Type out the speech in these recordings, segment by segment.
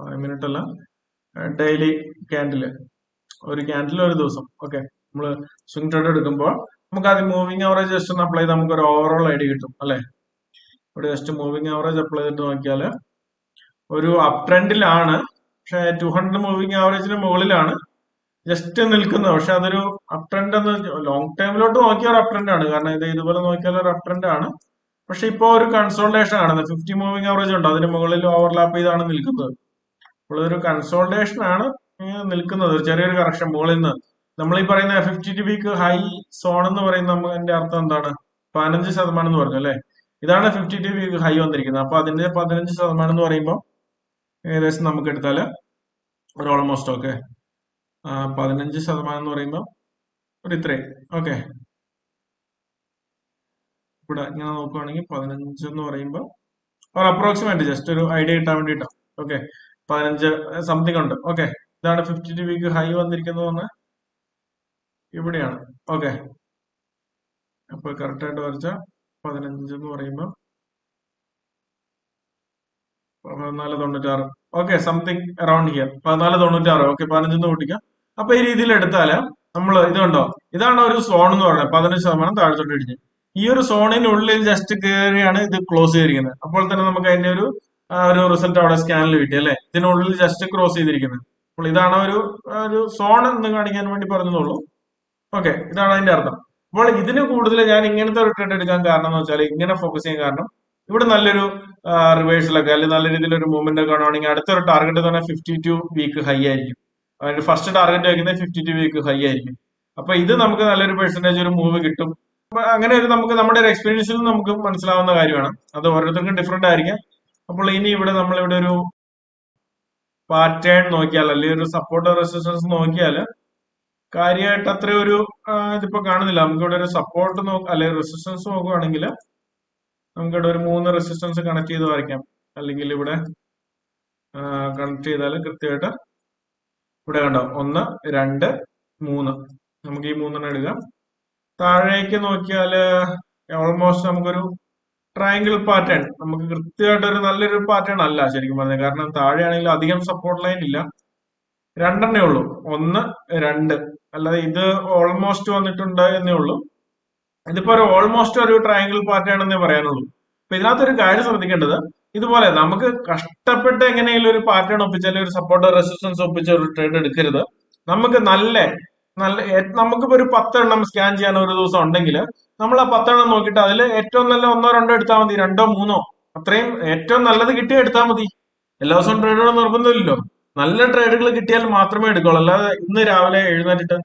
Minute അല്ല daily candle ഒരു candle ഒരു ദിവസം. ഓക്കെ നമ്മൾ സ്വിംഗ് ട്രേഡ് എടുക്കുമ്പോൾ നമുക്ക് ആദ്യം മൂവിങ് ആവറേജ് ജസ്റ്റ് ഒന്ന് അപ്ലൈ ചെയ്ത് നമുക്ക് ഒരു ഓവറോൾ ഐഡിയ കിട്ടും അല്ലെ? ഇവിടെ ജസ്റ്റ് മൂവിങ് ആവറേജ് അപ്ലൈ ചെയ്തിട്ട് നോക്കിയാൽ ഒരു അപ് ട്രെൻഡിലാണ് പക്ഷെ ടു ഹൺഡ്രഡ് മൂവിങ് ആവറേജിന് മുകളിലാണ്. ജസ്റ്റ് നിൽക്കുന്നത് പക്ഷെ അതൊരു അപ് ട്രെൻഡ് എന്ന് ലോങ് ടൈമിലോട്ട് നോക്കിയ ഒരു അപ് ട്രെൻഡ് ആണ്. കാരണം ഇത് ഇതുപോലെ നോക്കിയാൽ ഒരു അപ് ട്രെൻഡ് ആണ്. പക്ഷെ ഇപ്പോൾ ഒരു കൺസോൾട്ടേഷൻ ആണ്. ഫിഫ്റ്റി മൂവിങ് ആവറേജ് ഉണ്ട്. അതിന് മുകളിൽ ഓവർലാപ്പ് ചെയ്താണ് നിൽക്കുന്നത്. ഒരു കൺസോൾട്ടേഷൻ ആണ് നിൽക്കുന്നത്. ഒരു ചെറിയൊരു കറക്ഷൻ മുകളിൽ നിന്ന്. നമ്മൾ ഈ പറയുന്ന fifty two week high zone എന്ന് പറയുന്ന അതിന്റെ അർത്ഥം എന്താണ്? പതിനഞ്ച് ശതമാനം എന്ന് പറഞ്ഞു അല്ലെ? ഇതാണ് ഫിഫ്റ്റി ടു വീക്ക് ഹൈ വന്നിരിക്കുന്നത്. അപ്പൊ അതിന്റെ പതിനഞ്ച് ശതമാനം എന്ന് പറയുമ്പോൾ ഏകദേശം നമുക്ക് എടുത്താൽ ഒരു ഓൾമോസ്റ്റ് ഓക്കെ പതിനഞ്ച് ശതമാനം എന്ന് പറയുമ്പോൾ ഒരു ഇത്രയും ഓക്കെ ഇവിടെ ഇങ്ങനെ നോക്കുവാണെങ്കിൽ പതിനഞ്ച് എന്ന് പറയുമ്പോൾ ഒരു അപ്രോക്സിമേറ്റ് ജസ്റ്റ് ഒരു ഐഡിയ കിട്ടാൻ വേണ്ടിയിട്ടാണ് ഓക്കെ പതിനഞ്ച് സംതിങ് ഉണ്ട്. ഓക്കെ ഇതാണ് ഫിഫ്റ്റി ടു വീക്ക് ഹൈ വന്നിരിക്കുന്നത് ഇവിടെയാണ്. ഓക്കെ അപ്പൊ കറക്റ്റ് ആയിട്ട് വരച്ച പതിനഞ്ച് എന്ന് പറയുമ്പോൾ പതിനാല് തൊണ്ണൂറ്റാറ്. ഓക്കെ സംതിങ് അറൌണ്ട് ഹിയർ പതിനാല് തൊണ്ണൂറ്റാറ്. ഓക്കെ പതിനഞ്ചെന്ന് കൂട്ടിക്കാം. അപ്പൊ ഈ രീതിയിൽ എടുത്താൽ നമ്മൾ ഇതുണ്ടോ ഇതാണ് ഒരു സോൺ എന്ന് പറയുന്നത്. പതിനഞ്ച് ശതമാനം താഴ്ത്തോട്ട് ഇടിഞ്ഞ്. ഈ ഒരു സോണിനുള്ളിൽ ജസ്റ്റ് കയറിയാണ് ഇത് ക്ലോസ് ചെയ്തിരിക്കുന്നത്. അപ്പോൾ തന്നെ നമുക്ക് അതിന്റെ ഒരു ആ ഒരു റിസൾട്ട് അവിടെ സ്കാനിൽ കിട്ടി അല്ലെ? ഇതിനുള്ളിൽ ജസ്റ്റ് ക്രോസ് ചെയ്തിരിക്കുന്നത് അപ്പോൾ ഇതാണ് ഒരു ഒരു സോൺ എന്ന് കാണിക്കാൻ വേണ്ടി പറഞ്ഞതുള്ളൂ. ഓക്കെ ഇതാണ് അതിന്റെ അർത്ഥം. അപ്പോൾ ഇതിന് കൂടുതൽ ഞാൻ ഇങ്ങനത്തെ റിട്ടേൺ എടുക്കാൻ കാരണം എന്ന് വെച്ചാൽ ഇങ്ങനെ ഫോക്കസ് ചെയ്യാൻ കാരണം ഇവിടെ നല്ലൊരു റിവേഴ്സലൊക്കെ അല്ലെങ്കിൽ നല്ല രീതിയിൽ ഒരു മൂവ്മെന്റ് ഒക്കെ ആണെങ്കിൽ അടുത്തൊരു ടാർഗറ്റ് തന്നെ ഫിഫ്റ്റി ടു വീക്ക് ഹൈ ആയിരിക്കും. അതിന്റെ ഫസ്റ്റ് ടാർഗറ്റ് വയ്ക്കുന്നത് ഫിഫ്റ്റി ടു വീക്ക് ഹൈ ആയിരിക്കും. അപ്പൊ ഇത് നമുക്ക് നല്ലൊരു പെർസെന്റേജ് ഒരു മൂവ് കിട്ടും. അങ്ങനെ ഒരു നമുക്ക് നമ്മുടെ ഒരു എക്സ്പീരിയൻസിൽ നമുക്ക് മനസ്സിലാവുന്ന കാര്യമാണ്. അത് ഓരോരുത്തർക്കും ഡിഫറെന്റ് ആയിരിക്കാം. അപ്പോൾ ഇനി ഇവിടെ നമ്മളിവിടെ ഒരു പാറ്റേൺ നോക്കിയാൽ അല്ലെങ്കിൽ ഒരു സപ്പോർട്ട് റെസിസ്റ്റൻസ് നോക്കിയാൽ കാര്യമായിട്ട് അത്ര ഒരു ഇതിപ്പോ കാണുന്നില്ല. നമുക്ക് ഇവിടെ ഒരു സപ്പോർട്ട് നോക്ക അല്ലെങ്കിൽ റെസിസ്റ്റൻസ് നോക്കുകയാണെങ്കിൽ നമുക്ക് ഇവിടെ ഒരു മൂന്ന് റെസിസ്റ്റൻസ് കണക്ട് ചെയ്ത് വരയ്ക്കാം. അല്ലെങ്കിൽ ഇവിടെ കണക്ട് ചെയ്താൽ കൃത്യമായിട്ട് ഇവിടെ കണ്ടോ ഒന്ന് രണ്ട് മൂന്ന്. നമുക്ക് ഈ മൂന്നെണ്ണം എടുക്കാം. താഴേക്ക് നോക്കിയാൽ ഓൾമോസ്റ്റ് നമുക്കൊരു ട്രയാങ്കിൾ പാറ്റേൺ നമുക്ക് കൃത്യമായിട്ട് ഒരു നല്ലൊരു പാറ്റേൺ അല്ല ശരിക്കും പറഞ്ഞത്. കാരണം താഴെയാണെങ്കിൽ അധികം സപ്പോർട്ട് ലൈൻ ഇല്ല. രണ്ടെണ്ണേ ഉള്ളൂ. ഒന്ന് രണ്ട്. അല്ലാതെ ഇത് ഓൾമോസ്റ്റ് വന്നിട്ടുണ്ട് എന്നേ ഉള്ളൂ. ഇതിപ്പോ ഒരു ഓൾമോസ്റ്റ് ഒരു ട്രയാങ്കിൾ പാറ്റേൺ എന്നേ പറയാനുള്ളൂ. അപ്പൊ ഇതിനകത്തൊരു കാര്യം ശ്രദ്ധിക്കേണ്ടത് ഇതുപോലെ നമുക്ക് കഷ്ടപ്പെട്ട് എങ്ങനെയെങ്കിലും ഒരു പാറ്റേൺ ഒപ്പിച്ച് അല്ലെങ്കിൽ ഒരു സപ്പോർട്ട് റെസിസ്റ്റൻസ് ഒപ്പിച്ച് ഒരു ട്രേഡ് എടുക്കരുത്. നമുക്ക് നല്ല നല്ല നമുക്കിപ്പോ ഒരു പത്തെണ്ണം സ്കാൻ ചെയ്യാൻ ഒരു ദിവസം ഉണ്ടെങ്കിൽ നമ്മൾ ആ പത്തെണ്ണം നോക്കിയിട്ട് അതിൽ ഏറ്റവും നല്ല ഒന്നോ രണ്ടോ എടുത്താൽ മതി. രണ്ടോ മൂന്നോ. അത്രയും ഏറ്റവും നല്ലത് കിട്ടിയാൽ എടുത്താൽ മതി. എല്ലാ ദിവസവും ട്രേഡുകൾ നിർബന്ധമില്ലല്ലോ. നല്ല ട്രേഡുകൾ കിട്ടിയാൽ മാത്രമേ എടുക്കുള്ളൂ. അല്ലാതെ ഇന്ന് രാവിലെ എഴുന്നേറ്റിട്ട്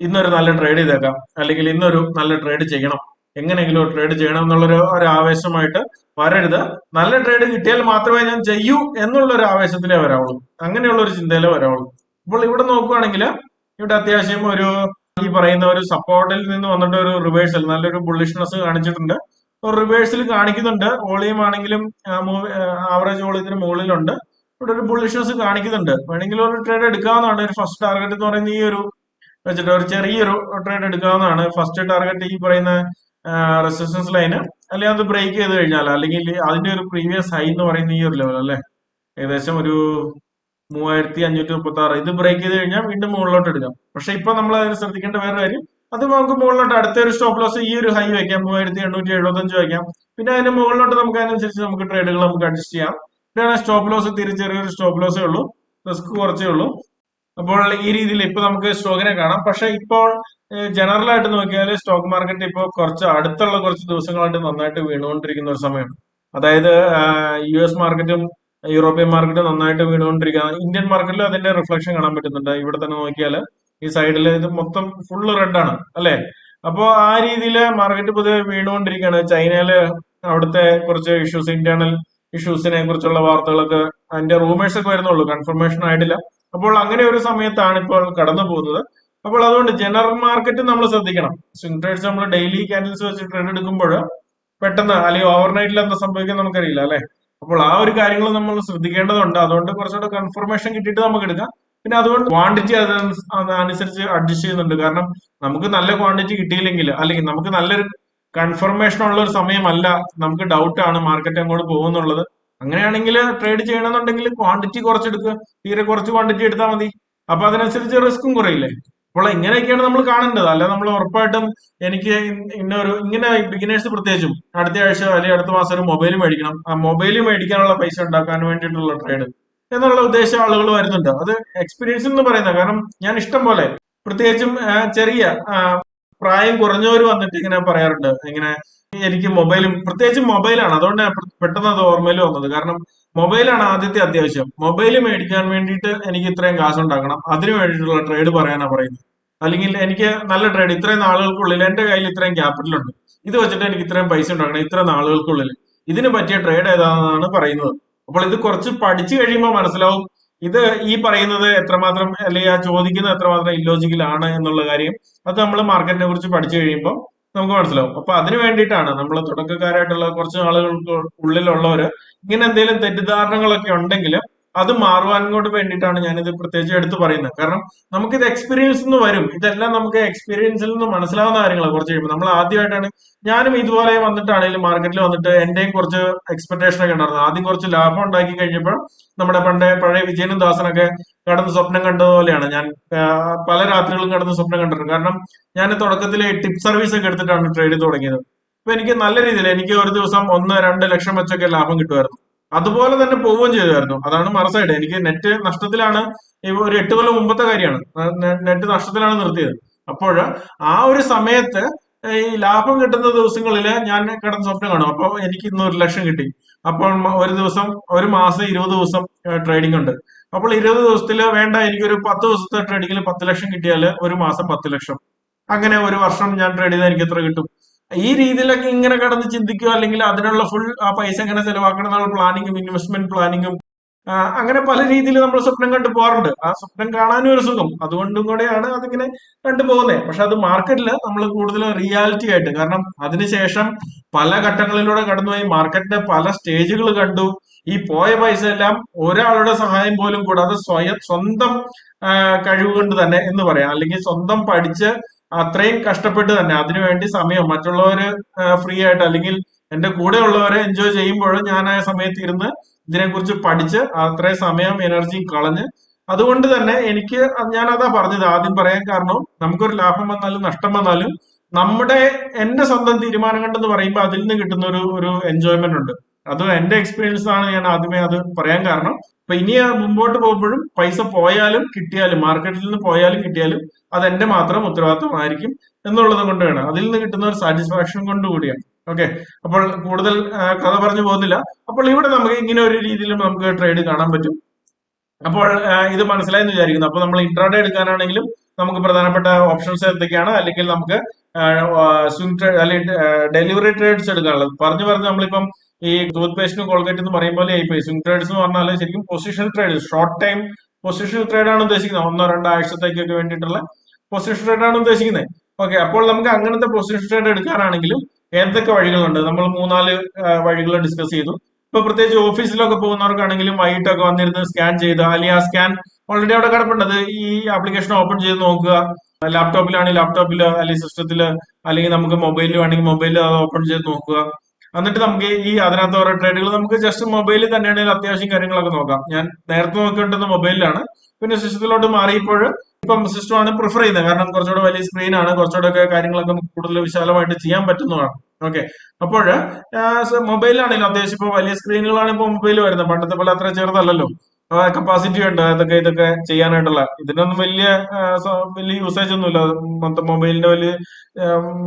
ഇന്നൊരു നല്ല ട്രേഡ് ചെയ്തേക്കാം. അല്ലെങ്കിൽ ഇന്നൊരു നല്ല ട്രേഡ് ചെയ്യണം. എങ്ങനെയെങ്കിലും ട്രേഡ് ചെയ്യണം എന്നുള്ളൊരു ഒരു ആവേശമായിട്ട് വരരുത്. നല്ല ട്രേഡ് കിട്ടിയാൽ മാത്രമേ ഞാൻ ചെയ്യൂ എന്നുള്ള ഒരു ആവേശത്തിലേ വരാവുള്ളൂ. അങ്ങനെയുള്ള ഒരു ചിന്തയിലേ വരാവുള്ളൂ. അപ്പോൾ ഇവിടെ നോക്കുകയാണെങ്കിൽ ഇവിടെ അത്യാവശ്യം ഒരു ഈ പറയുന്ന ഒരു സപ്പോർട്ടിൽ നിന്ന് വന്നിട്ട് ഒരു റിവേഴ്സൽ നല്ലൊരു ബുള്ളിഷ്നെസ് കാണിച്ചിട്ടുണ്ട്. ഒരു റിവേഴ്സൽ കാണിക്കുന്നുണ്ട്. വോളിയം ആണെങ്കിലും ആവറേജ് വോളിയത്തിന് മുകളിലുണ്ട്. ഇവിടെ ഒരു ബുള്ളിഷ്നെസ് കാണിക്കുന്നുണ്ട്. വേണമെങ്കിൽ ഒരു ട്രേഡ് എടുക്കാവുന്നതാണ്. ഒരു ഫസ്റ്റ് ടാർഗറ്റ് എന്ന് പറയുന്ന ഈ ഒരു വെച്ചിട്ട് ഒരു ചെറിയൊരു ട്രേഡ് എടുക്കാവുന്നതാണ്. ഫസ്റ്റ് ടാർഗറ്റ് ഈ പറയുന്ന റെസിസ്റ്റൻസ് ലൈന് അല്ലെങ്കിൽ അത് ബ്രേക്ക് ചെയ്ത് കഴിഞ്ഞാൽ അല്ലെങ്കിൽ അതിന്റെ ഒരു പ്രീവിയസ് ഹൈ എന്ന് പറയുന്ന ഈ ഒരു ലെവൽ അല്ലേ? ഏകദേശം ഒരു മൂവായിരത്തി അഞ്ഞൂറ്റി മുപ്പത്തി ആറ് ഇത് ബ്രേക്ക് ചെയ്ത് കഴിഞ്ഞാൽ വീണ്ടും മുകളിലോട്ട് എടുക്കാം. പക്ഷെ ഇപ്പൊ നമ്മൾ അതിന് ശ്രദ്ധിക്കേണ്ട വേറെ കാര്യം അത് നമുക്ക് മുകളിലോട്ട് അടുത്ത ഒരു സ്റ്റോപ്പ് ലോസ് ഈ ഒരു ഹൈ വയ്ക്കാം മൂവായിരത്തി എണ്ണൂറ്റി എഴുപത്തി അഞ്ച് വയ്ക്കാം പിന്നെ അതിന് മുകളിലോട്ട് നമുക്ക് അതിനനുസരിച്ച് നമുക്ക് ട്രേഡുകൾ നമുക്ക് അഡ്ജസ്റ്റ് ചെയ്യാം. പിന്നെ സ്റ്റോപ്പ് ലോസ് തിരിച്ചെറിയൊരു സ്റ്റോപ്പ് ലോസേ ഉള്ളൂ. റിസ്ക് കുറച്ചേ ഉള്ളൂ. അപ്പോൾ ഈ രീതിയിൽ ഇപ്പൊ നമുക്ക് സ്റ്റോക്കിനെ കാണാം. പക്ഷെ ഇപ്പോൾ ജനറൽ ആയിട്ട് നോക്കിയാൽ സ്റ്റോക്ക് മാർക്കറ്റ് ഇപ്പോൾ കുറച്ച് അടുത്തുള്ള കുറച്ച് ദിവസങ്ങളായിട്ട് നന്നായിട്ട് വീണുകൊണ്ടിരിക്കുന്ന ഒരു സമയമാണ്. അതായത് യു എസ് മാർക്കറ്റും യൂറോപ്യൻ മാർക്കറ്റ് നന്നായിട്ട് വീണുകൊണ്ടിരിക്കുകയാണ്. ഇന്ത്യൻ മാർക്കറ്റിൽ അതിന്റെ റിഫ്ലക്ഷൻ കാണാൻ പറ്റുന്നുണ്ട്. ഇവിടെ തന്നെ നോക്കിയാൽ ഈ സൈഡിൽ ഇത് മൊത്തം ഫുള്ള് റെഡ് ആണ് അല്ലെ? അപ്പോ ആ രീതിയിൽ മാർക്കറ്റ് പൊതുവെ വീണുകൊണ്ടിരിക്കുകയാണ്. ചൈനയിൽ അവിടുത്തെ കുറച്ച് ഇഷ്യൂസ് ഇന്റേണൽ ഇഷ്യൂസിനെ കുറിച്ചുള്ള വാർത്തകളൊക്കെ അതിന്റെ റൂമേഴ്സ് ഒക്കെ വരുന്നുള്ളൂ. കൺഫർമേഷൻ ആയിട്ടില്ല. അപ്പോൾ അങ്ങനെ ഒരു സമയത്താണ് ഇപ്പോൾ കടന്നു പോകുന്നത്. അപ്പോൾ അതുകൊണ്ട് ജനറൽ മാർക്കറ്റ് നമ്മൾ ശ്രദ്ധിക്കണം. സ്വിംഗ് ട്രേഡ്സ് നമ്മൾ ഡെയിലി ക്യാൻഡിൽസ് വെച്ച് ട്രേഡ് എടുക്കുമ്പോൾ പെട്ടെന്ന് അല്ലെങ്കിൽ ഓവർനൈറ്റിൽ എന്താ സംഭവിക്കുന്നത് നമുക്കറിയില്ല അല്ലെ? അപ്പോൾ ആ ഒരു കാര്യങ്ങൾ നമ്മൾ ശ്രദ്ധിക്കേണ്ടതുണ്ട്. അതുകൊണ്ട് കുറച്ചുകൂടെ കൺഫർമേഷൻ കിട്ടിയിട്ട് നമുക്ക് എടുക്കാം. പിന്നെ അതുകൊണ്ട് ക്വാണ്ടിറ്റി അതനുസരിച്ച് അഡ്ജസ്റ്റ് ചെയ്യുന്നുണ്ട്. കാരണം നമുക്ക് നല്ല ക്വാണ്ടിറ്റി കിട്ടിയില്ലെങ്കിൽ അല്ലെങ്കിൽ നമുക്ക് നല്ലൊരു കൺഫർമേഷൻ ഉള്ള ഒരു സമയമല്ല. നമുക്ക് ഡൗട്ട് ആണ് മാർക്കറ്റ് അങ്ങോട്ട് പോകുന്നുള്ളത്. അങ്ങനെയാണെങ്കിൽ ട്രേഡ് ചെയ്യണമെന്നുണ്ടെങ്കിൽ ക്വാണ്ടിറ്റി കുറച്ചെടുക്കുക തീരെ കുറച്ച് ക്വാണ്ടിറ്റി എടുത്താൽ മതി. അപ്പൊ അതിനനുസരിച്ച് റിസ്ക്കും കുറയില്ലേ? അപ്പോൾ ഇങ്ങനെയൊക്കെയാണ് നമ്മൾ കാണേണ്ടത്. അല്ല നമ്മൾ ഉറപ്പായിട്ടും എനിക്ക് ഇന്നൊരു ഇങ്ങനെ ബിഗിനേഴ്സ് പ്രത്യേകിച്ചും അടുത്ത ആഴ്ച അല്ലെങ്കിൽ അടുത്ത മാസം ഒരു മൊബൈൽ മേടിക്കണം. ആ മൊബൈൽ മേടിക്കാനുള്ള പൈസ ഉണ്ടാക്കാൻ വേണ്ടിയിട്ടുള്ള ട്രേഡ് എന്നുള്ള ഉദ്ദേശം ആളുകൾ വരുന്നുണ്ട്. അത് എക്സ്പീരിയൻസ് എന്ന് പറയുന്നത്. കാരണം ഞാൻ ഇഷ്ടം പോലെ പ്രത്യേകിച്ചും ചെറിയ പ്രായം കുറഞ്ഞവർ വന്നിട്ട് ഇങ്ങനെ പറയാറുണ്ട്. ഇങ്ങനെ എനിക്ക് മൊബൈലും പ്രത്യേകിച്ച് മൊബൈലാണ്. അതുകൊണ്ട് പെട്ടെന്ന് അത് ഓർമ്മയിൽ വന്നത്. കാരണം മൊബൈലാണ് ആദ്യത്തെ അത്യാവശ്യം. മൊബൈൽ മേടിക്കാൻ വേണ്ടിയിട്ട് എനിക്ക് ഇത്രയും കാശ് ഉണ്ടാക്കണം. അതിനു വേണ്ടിയിട്ടുള്ള ട്രേഡ് പറയാനാ പറയുന്നത്. അല്ലെങ്കിൽ എനിക്ക് നല്ല ട്രേഡ് ഇത്രയും നാളുകൾക്കുള്ളിൽ എന്റെ കയ്യിൽ ഇത്രയും ക്യാപിറ്റൽ ഉണ്ട് ഇത് വെച്ചിട്ട് എനിക്ക് ഇത്രയും പൈസ ഉണ്ടാക്കണം ഇത്ര നാളുകൾക്കുള്ളിൽ. ഇതിന് പറ്റിയ ട്രേഡ് ഏതാണെന്നാണ് പറയുന്നത്. അപ്പോൾ ഇത് കുറച്ച് പഠിച്ചു കഴിയുമ്പോൾ മനസ്സിലാവും ഇത് ഈ പറയുന്നത് എത്രമാത്രം അല്ലെങ്കിൽ ആ ചോദിക്കുന്നത് എത്രമാത്രം ഇല്ലോജിക്കൽ ആണ് എന്നുള്ള കാര്യം അത് നമ്മൾ മാർക്കറ്റിനെ കുറിച്ച് പഠിച്ചു കഴിയുമ്പോൾ നമുക്ക് മനസ്സിലാവും. അപ്പൊ അതിന് വേണ്ടിയിട്ടാണ് നമ്മൾ തുടക്കക്കാരായിട്ടുള്ള കുറച്ച് ആളുകൾക്ക് ഉള്ളിലുള്ളവര് ഇങ്ങനെ എന്തെങ്കിലും തെറ്റിദ്ധാരണകളൊക്കെ ഉണ്ടെങ്കിൽ അത് മാറുവാൻ കൊണ്ട് വേണ്ടിയിട്ടാണ് ഞാനിത് പ്രത്യേകിച്ച് എടുത്തു പറയുന്നത്. കാരണം നമുക്കിത് എക്സ്പീരിയൻസ് നിന്ന് വരും. ഇതെല്ലാം നമുക്ക് എക്സ്പീരിയൻസിൽ നിന്ന് മനസ്സിലാവുന്ന കാര്യങ്ങളാണ് കുറച്ച് കഴിയുമ്പോൾ നമ്മൾ ആദ്യമായിട്ടാണ് ഞാനും ഇതുപോലെ വന്നിട്ടാണെങ്കിലും മാർക്കറ്റിൽ വന്നിട്ട് എന്റെയും കുറച്ച് എക്സ്പെക്ടേഷൻ ഒക്കെ ഉണ്ടായിരുന്നു ആദ്യം കുറച്ച് ലാഭം ഉണ്ടാക്കി കഴിഞ്ഞപ്പോൾ നമ്മുടെ പണ്ട് പഴയ വിജയനും ദാസനൊക്കെ കടന്ന് സ്വപ്നം കണ്ടതുപോലെയാണ് ഞാൻ പല രാത്രികളും കടന്ന് സ്വപ്നം കണ്ടിട്ടുണ്ട്. കാരണം ഞാൻ തുടക്കത്തിൽ ടിപ്പ് സർവീസ് ഒക്കെ എടുത്തിട്ടാണ് ട്രേഡ് തുടങ്ങിയത്. അപ്പൊ എനിക്ക് നല്ല രീതിയിൽ എനിക്ക് ഒരു ദിവസം ഒന്ന് രണ്ട് ലക്ഷം വെച്ചൊക്കെ ലാഭം കിട്ടുമായിരുന്നു. അതുപോലെ തന്നെ പോവുകയും ചെയ്തായിരുന്നു അതാണ് മറസൈഡ് എനിക്ക് നെറ്റ് നഷ്ടത്തിലാണ് ഒരു എട്ട് കൊല്ലം മുമ്പത്തെ കാര്യമാണ്. നെറ്റ് നഷ്ടത്തിലാണ് നിർത്തിയത്. അപ്പോൾ ആ ഒരു സമയത്ത് ഈ ലാഭം കിട്ടുന്ന ദിവസങ്ങളിൽ ഞാൻ കിടന്ന് സ്വപ്നം കാണും. അപ്പോൾ എനിക്ക് ഇന്ന് ഒരു ലക്ഷം കിട്ടി. അപ്പോൾ ഒരു ദിവസം ഒരു മാസം ഇരുപത് ദിവസം ട്രേഡിംഗ് ഉണ്ട്. അപ്പോൾ ഇരുപത് ദിവസത്തിൽ വേണ്ട എനിക്കൊരു പത്ത് ദിവസത്തെ ട്രേഡിങ്ങിൽ പത്ത് ലക്ഷം കിട്ടിയാൽ ഒരു മാസം പത്ത് ലക്ഷം. അങ്ങനെ ഒരു വർഷം ഞാൻ ട്രേഡ് ചെയ്താൽ എനിക്ക് എത്ര കിട്ടും? ഈ രീതിയിലൊക്കെ ഇങ്ങനെ കടന്ന് ചിന്തിക്കുക അല്ലെങ്കിൽ അതിനുള്ള ഫുൾ ആ പൈസ എങ്ങനെ ചെലവാക്കണം എന്നുള്ള പ്ലാനിങ്ങും ഇൻവെസ്റ്റ്മെന്റ് പ്ലാനിങ്ങും അങ്ങനെ പല രീതിയിൽ നമ്മൾ സ്വപ്നം കണ്ടു പോകാറുണ്ട്. ആ സ്വപ്നം കാണാനും ഒരു സുഖം. അതുകൊണ്ടും കൂടെയാണ് അതിങ്ങനെ കണ്ടുപോകുന്നത് പക്ഷെ അത് മാർക്കറ്റിൽ നമ്മൾ കൂടുതൽ റിയാലിറ്റി ആയിട്ട് കാരണം അതിനുശേഷം പല ഘട്ടങ്ങളിലൂടെ കടന്നുപോയി മാർക്കറ്റിന്റെ പല സ്റ്റേജുകൾ കണ്ടു. ഈ പോയ പൈസ എല്ലാം ഒരാളുടെ സഹായം പോലും കൂടാതെ സ്വയം സ്വന്തം കഴിവ് കൊണ്ട് തന്നെ എന്ന് പറയാം. അല്ലെങ്കിൽ സ്വന്തം പഠിച്ച് അത്രയും കഷ്ടപ്പെട്ട് തന്നെ. അതിനുവേണ്ടി സമയം മറ്റുള്ളവര് ഫ്രീ ആയിട്ട് അല്ലെങ്കിൽ എന്റെ കൂടെ ഉള്ളവരെ എൻജോയ് ചെയ്യുമ്പോഴും ഞാൻ ആ സമയത്ത് ഇരുന്ന് ഇതിനെക്കുറിച്ച് പഠിച്ച് അത്രയും സമയം എനർജി കളഞ്ഞ് അതുകൊണ്ട് തന്നെ എനിക്ക് ഞാൻ അതാ പറഞ്ഞത്. ആദ്യം പറയാൻ കാരണം നമുക്കൊരു ലാഭം വന്നാലും നഷ്ടം വന്നാലും നമ്മുടെ എന്റെ സ്വന്തം തീരുമാനം കണ്ടെന്ന് പറയുമ്പോൾ അതിൽ നിന്ന് കിട്ടുന്ന ഒരു ഒരു എൻജോയ്മെന്റ് ഉണ്ട്. അത് എന്റെ എക്സ്പീരിയൻസ് ആണ് ഞാൻ ആദ്യമേ അത് പറയാൻ കാരണം. അപ്പൊ ഇനി മുമ്പോട്ട് പോകുമ്പോഴും പൈസ പോയാലും കിട്ടിയാലും മാർക്കറ്റിൽ നിന്ന് പോയാലും കിട്ടിയാലും അത് എന്റെ മാത്രം ഉത്തരവാദിത്തമായിരിക്കും എന്നുള്ളത് കൊണ്ട് വേണം അതിൽ നിന്ന് കിട്ടുന്ന ഒരു സാറ്റിസ്ഫാക്ഷൻ കൊണ്ട് കൂടിയാണ്. ഓക്കെ അപ്പോൾ കൂടുതൽ കഥ പറഞ്ഞു പോകുന്നില്ല. അപ്പോൾ ഇവിടെ നമുക്ക് ഇങ്ങനെ ഒരു രീതിയിലും നമുക്ക് ട്രേഡ് കാണാൻ പറ്റും. അപ്പോൾ ഇത് മനസ്സിലായെന്ന് വിചാരിക്കുന്നു. അപ്പോൾ നമ്മൾ ഇൻട്രാഡേ എടുക്കാനാണെങ്കിലും നമുക്ക് പ്രധാനപ്പെട്ട ഓപ്ഷൻസ് എന്തൊക്കെയാണ്? അല്ലെങ്കിൽ നമുക്ക് സ്വിംഗ് ട്രേഡ് അല്ലെങ്കിൽ ഡെലിവറി ട്രേഡ്സ് എടുക്കാനുള്ളത്. പറഞ്ഞു പറഞ്ഞ് നമ്മളിപ്പം ഈ ടൂത്ത് പേസ്റ്റിനും കോൾഗേറ്റ് എന്ന് പറയുമ്പോൾ ഈ സ്വിംഗ് ട്രേഡ്സ് എന്ന് പറഞ്ഞാൽ ശരിക്കും position trade short time position trade ആണ് ഉദ്ദേശിക്കുന്നത്. ഒന്നോ രണ്ടോ ആഴ്ചത്തേക്കൊക്കെ വേണ്ടിയിട്ടുള്ള പൊസിഷൻ ട്രേഡ് ആണ് ഉദ്ദേശിക്കുന്നത്. ഓക്കെ അപ്പോൾ നമുക്ക് അങ്ങനത്തെ പൊസിഷൻ ട്രേഡ് എടുക്കാനാണെങ്കിലും ഏതൊക്കെ വഴികളുണ്ട്? നമ്മൾ മൂന്നാൽ വഴികൾ ഡിസ്കസ് ചെയ്തു. ഇപ്പൊ പ്രത്യേകിച്ച് ഓഫീസിലൊക്കെ പോകുന്നവർക്കാണെങ്കിലും വൈകിട്ടൊക്കെ വന്നിരുന്ന് സ്കാൻ ചെയ്ത് അല്ലെങ്കിൽ ആ സ്കാൻ ഓൾറെഡി അവിടെ കിടപ്പുണ്ടത് ഈ ആപ്ലിക്കേഷൻ ഓപ്പൺ ചെയ്ത് നോക്കുക. ലാപ്ടോപ്പിലാണെങ്കിൽ ലാപ്ടോപ്പിൽ അല്ലെങ്കിൽ സിസ്റ്റത്തിൽ അല്ലെങ്കിൽ നമുക്ക് മൊബൈലിൽ വേണമെങ്കിൽ മൊബൈലിൽ അത് ഓപ്പൺ ചെയ്ത് നോക്കുക. എന്നിട്ട് നമുക്ക് ഈ അതിനകത്ത് ഓരോ ട്രേഡുകൾ നമുക്ക് ജസ്റ്റ് മൊബൈലിൽ തന്നെയാണെങ്കിൽ അത്യാവശ്യം കാര്യങ്ങളൊക്കെ നോക്കാം. ഞാൻ നേരത്തെ നോക്കിയിട്ടുണ്ട് മൊബൈലിലാണ് പിന്നെ സിസ്റ്റത്തിലോട്ട് മാറിയപ്പോൾ ഇപ്പം സിസ്റ്റമാണ് പ്രിഫർ ചെയ്യുന്നത്. കാരണം കുറച്ചുകൂടെ വലിയ സ്ക്രീനാണ് കുറച്ചുകൂടെ ഒക്കെ കാര്യങ്ങളൊക്കെ നമുക്ക് കൂടുതൽ വിശാലമായിട്ട് ചെയ്യാൻ പറ്റുന്നതാണ്. ഓക്കെ അപ്പോൾ മൊബൈലിലാണെങ്കിലും അത്യാവശ്യം ഇപ്പോൾ വലിയ സ്ക്രീനുകളാണ് ഇപ്പോൾ മൊബൈൽ വരുന്നത്. പണ്ടത്തെ പോലെ അത്ര ചെറുതല്ലല്ലോ. കപ്പാസിറ്റി ഉണ്ട്. അതൊക്കെ ഇതൊക്കെ ചെയ്യാനായിട്ടുള്ള. ഇതിനൊന്നും വലിയ വലിയ യൂസേജ് ഒന്നുമില്ല. മൊബൈലിന്റെ വലിയ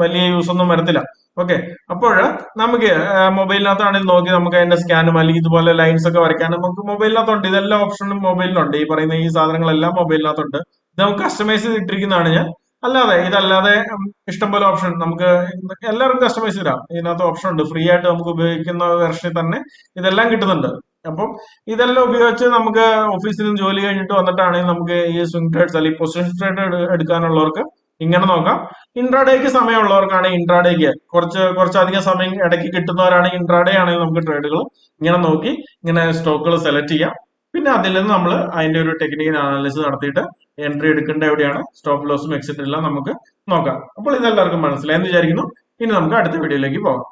വലിയ യൂസ് ഒന്നും വരത്തില്ല. ഓക്കെ അപ്പോൾ നമുക്ക് മൊബൈലിനകത്താണെങ്കിൽ നോക്കി നമുക്ക് അതിന്റെ സ്കാനും അല്ലെങ്കിൽ ഇതുപോലെ ലൈൻസ് ഒക്കെ വരയ്ക്കാൻ നമുക്ക് മൊബൈലിനകത്തുണ്ട്. ഇതെല്ലാം ഓപ്ഷനും മൊബൈലിലുണ്ട്. ഈ പറയുന്ന ഈ സാധനങ്ങളെല്ലാം മൊബൈലിനകത്തുണ്ട്. ഇത് നമുക്ക് കസ്റ്റമൈസ് ചെയ്തിട്ടിരിക്കുന്നതാണ് ഞാൻ. അല്ലാതെ ഇതല്ലാതെ ഇഷ്ടംപോലെ ഓപ്ഷൻ നമുക്ക് എല്ലാവർക്കും കസ്റ്റമൈസ് ചെയ്യാം ഇതിനകത്ത് ഓപ്ഷൻ ഉണ്ട്. ഫ്രീ ആയിട്ട് നമുക്ക് ഉപയോഗിക്കുന്ന വെർഷനിൽ തന്നെ ഇതെല്ലാം കിട്ടുന്നുണ്ട്. അപ്പം ഇതെല്ലാം ഉപയോഗിച്ച് നമുക്ക് ഓഫീസിൽ നിന്ന് ജോലി കഴിഞ്ഞിട്ട് വന്നിട്ടാണെങ്കിൽ നമുക്ക് ഈ സ്വിംഗ് ട്രേഡ്സ് അല്ലെങ്കിൽ പൊസിഷൻ ട്രേഡ് എടുക്കാനുള്ളവർക്ക് ഇങ്ങനെ നോക്കാം. ഇൻട്രാഡേക്ക് സമയമുള്ളവർക്കാണ് ഇൻട്രാഡേക്ക് കുറച്ച് കുറച്ചധികം സമയം ഇടയ്ക്ക് കിട്ടുന്നവരാണ് ഇൻട്രാഡേ ആണെങ്കിൽ നമുക്ക് ട്രേഡുകൾ ഇങ്ങനെ നോക്കി ഇങ്ങനെ സ്റ്റോക്കുകൾ സെലക്ട് ചെയ്യാം. പിന്നെ അതിൽ നിന്ന് നമ്മൾ അതിന്റെ ഒരു ടെക്നിക്കൽ അനാലിസിസ് നടത്തിയിട്ട് എൻട്രി എടുക്കേണ്ട എവിടെയാണ്? സ്റ്റോപ്പ് ലോസും എക്സിറ്റ് എല്ലാം നമുക്ക് നോക്കാം. അപ്പോൾ ഇതെല്ലാവർക്കും മനസ്സിലായെന്ന് വിചാരിക്കുന്നു. ഇനി നമുക്ക് അടുത്ത വീഡിയോയിലേക്ക് പോകാം.